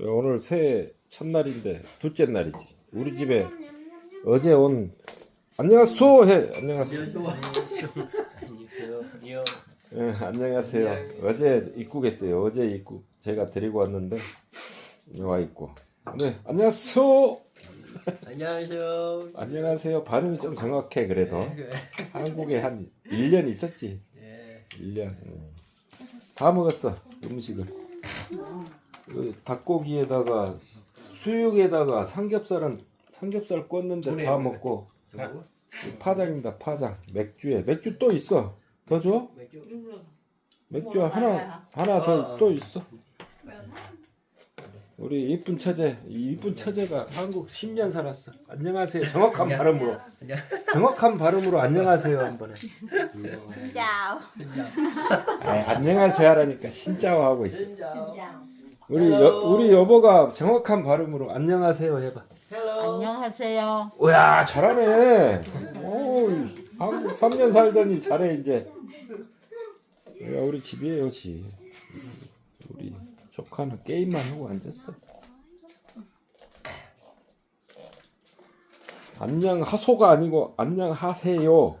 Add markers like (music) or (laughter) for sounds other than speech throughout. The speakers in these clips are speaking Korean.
오늘 새해 첫날인데 둘째 날이지. 우리 집에 어제 온 안녕하세요. 안녕하세요. 예, 안녕하세요. 어제 입국했어요. 어제 입국 제가 데리고 왔는데 와 있고. 네 안녕하세요. 안녕하세요. 안녕하세요. 발음이 좀 정확해 그래도 한국에 한 1년 있었지. 네. 1년. 음. 다 먹었어 음식을. 그 닭고기에다가 수육에다가 삼겹살은 삼겹살 꽂는데 다 먹고 저거? 파장입니다 파장. 맥주에. 맥주 또 있어. 더 줘? 맥주. 맥주 하나 하나 더또 있어. 우리 이쁜 처제 이 이쁜 처제가 한국 10년 살았어. 안녕하세요. 정확한 발음으로. 안녕. 정확한 발음으로 안녕하세요 한번 해 Xin chào. 아이, 안녕하세요 하라니까 신짜오 하고 있어. 진짜. 우리 여, 우리 여보가 정확한 발음으로 안녕하세요 해봐. 안녕하세요. 우야 잘하네 오 한국 3년 살더니 잘해 이제 야, 우리 집이에요 집 우리 조카는 게임만 하고 앉았어 안녕하소가 아니고 안녕하세요 (laughs)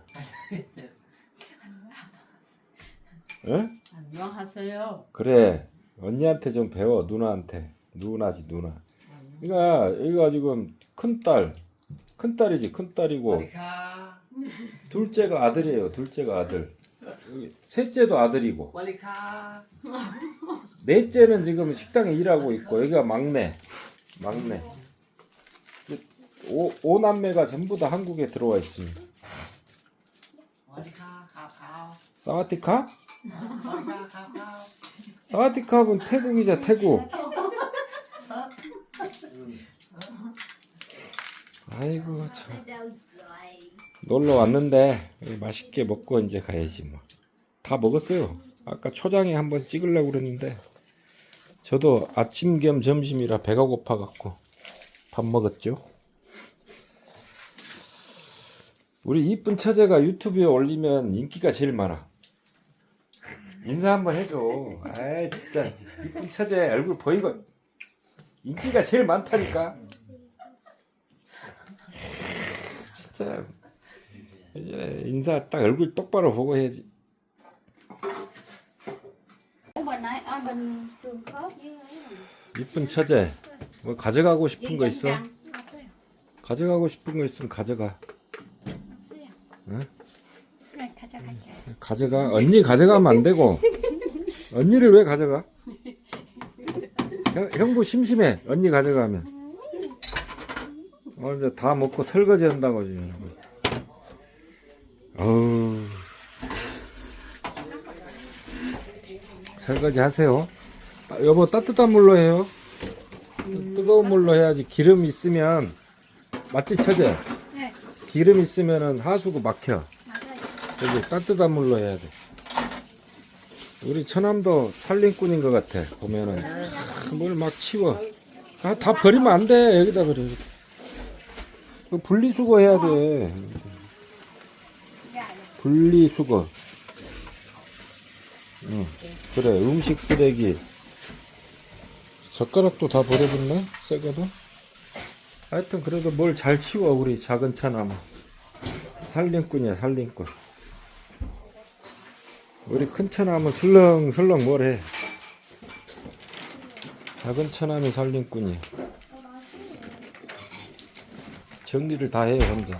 응? 안녕하세요. 그래 언니한테 좀 배워 누나한테 누나지 누나 그러니까 여기가 지금 큰 딸 큰 딸이지 큰 딸이고 와리카. 둘째가 아들이에요 둘째가 아들 여기 셋째도 아들이고. 넷째는 지금 식당에 일하고 있고 여기가 막내 막내 오, 오남매가 전부 다 한국에 들어와 있습니다 와리카 카카오. 사와디캅? 와리카 카카오. 사와디캅은 태국이자 태국 아이고 참 놀러 왔는데 맛있게 먹고 이제 가야지 뭐. 다 먹었어요. 아까 초장에 한번 찍으려고 그랬는데 저도 아침 겸 점심이라 배가 고파 갖고 밥 먹었죠. 우리 이쁜 처제가 유튜브에 올리면 인기가 제일 많아. 인사 한번 해줘. 아이 진짜 이쁜 처제 얼굴 보이고 인기가 제일 많다니까. 진짜 이제 인사 딱 얼굴 똑바로 보고 해야지. Bên này ở bên xương khớp với 이쁜 처제 뭐 가져가고 싶은 거 있어? 가져가고 싶은 거 있으면 가져가. 응? Này, 가져 가져. 가져가. 언니 가져가면 안 되고. 언니를 왜 가져가? 형, 형부 심심해. 언니 가져가면. 어, 이제 다 먹고 설거지 한다고 지금. 어우. 설거지 하세요. 따- 여보 따뜻한 물로 해요. 뜨거운 물로 해야지 기름 있으면 맞지 처제? 네. 기름 있으면은 하수구 막혀. 여기 따뜻한 물로 해야 돼. 우리 처남도 살림꾼인 것 같아. 보면은 뭘 막 치워. 아, 다 버리면 안 돼. 여기다 그래. 그 분리수거 해야 돼. 분리수거. 응. 그래. 음식 쓰레기. 젓가락도 다 버려졌네. 새거도. 하여튼 그래도 뭘 잘 치워 우리 작은 처남은. 살림꾼이야 살림꾼. 우리 큰 처남은 슬렁슬렁 뭘 해. 작은 처남이 살림꾼이. 정리를 다 해요 혼자.